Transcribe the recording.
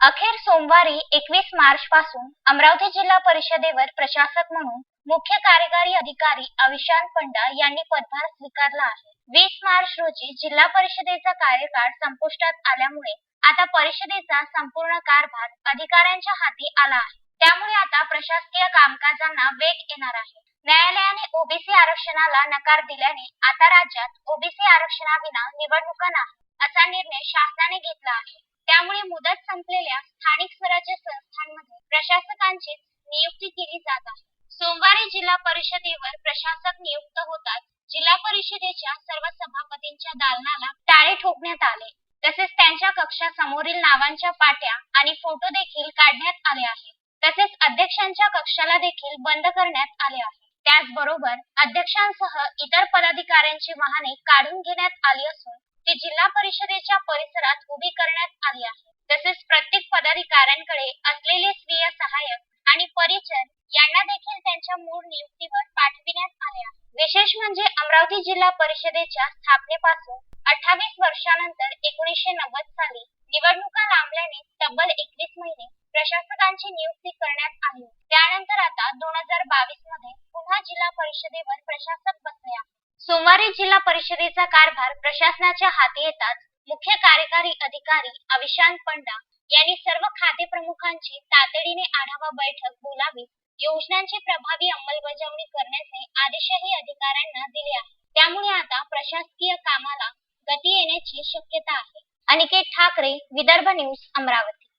अखेर सोमवारी एकवीस मार्च पासून अमरावती जिल्हा परिषदेवर प्रशासक म्हणून मुख्य कार्यकारी अधिकारी अविशान पंडा यांनी पदभार स्वीकारला आहे. वीस मार्च रोजी जिल्हा परिषदेचा कार्यकाळ संपुष्टात आल्यामुळे आता परिषदेचा संपूर्ण कारभार अधिकाऱ्यांच्या हाती आला आहे. त्यामुळे आता प्रशासकीय कामकाजांना वेग येणार आहे. न्यायालयाने ओबीसी आरक्षणाला नकार दिल्याने आता राज्यात ओबीसी आरक्षणाविना निवडणुका नाही असा निर्णय शासनाने घेतला आहे. त्यामुळे मुदत संपलेल्या स्थानिक स्वराज्य संस्थांमध्ये प्रशासकांची नियुक्ती केली जात आहे. सोमवारी जिल्हा परिषदेवर प्रशासक नियुक्त होतात. जिल्हा परिषदेच्या सर्व सभापतींच्या दालनाला टाळे ठोकण्यात आले. तसेच त्यांच्या कक्षा समोरील नावांच्या पाट्या आणि फोटो देखील काढण्यात आले आहेत. तसेच अध्यक्षांच्या कक्षाला देखील बंद करण्यात आले आहे. त्याचबरोबर अध्यक्षांसह इतर पदाधिकाऱ्यांची वाहने काढून घेण्यात आली असून ती जिल्हा परिषदेच्या परिसरात उभी करण्यात आली आहे. तसेच प्रत्येक पदाधिकाऱ्यांकडे असलेले स्वीय सहाय्यक आणि परिचर यांना देखील त्यांच्या मूळ नियुक्तीवर पाठविण्यात आले आहे. विशेष म्हणजे अमरावती जिल्हा परिषदेच्या स्थापनेपासून अठ्ठावीस वर्षानंतर एकोणीसशे नव्वद साली निवडणुका लांबल्याने तब्बल एकवीस महिने प्रशासकांची नियुक्ती करण्यात आली. त्यानंतर आता दोन हजार बावीसमध्ये पुन्हा जिल्हा परिषदेवर प्रशासक बसले आहेत. सोमवारी जिल्हा परिषदेचा कारभार प्रशासनाच्या हाती येताच मुख्य कार्यकारी अधिकारी अविशांत पंडा यांनी सर्व खाते प्रमुखांची तातडीने आढावा बैठक बोलावी योजनांची प्रभावी अंमलबजावणी करण्याचे आदेशही अधिकाऱ्यांना दिले आहेत. त्यामुळे आता प्रशासकीय कामाला गती येण्याची शक्यता आहे. अनिकेत ठाकरे विदर्भ न्यूज अमरावती.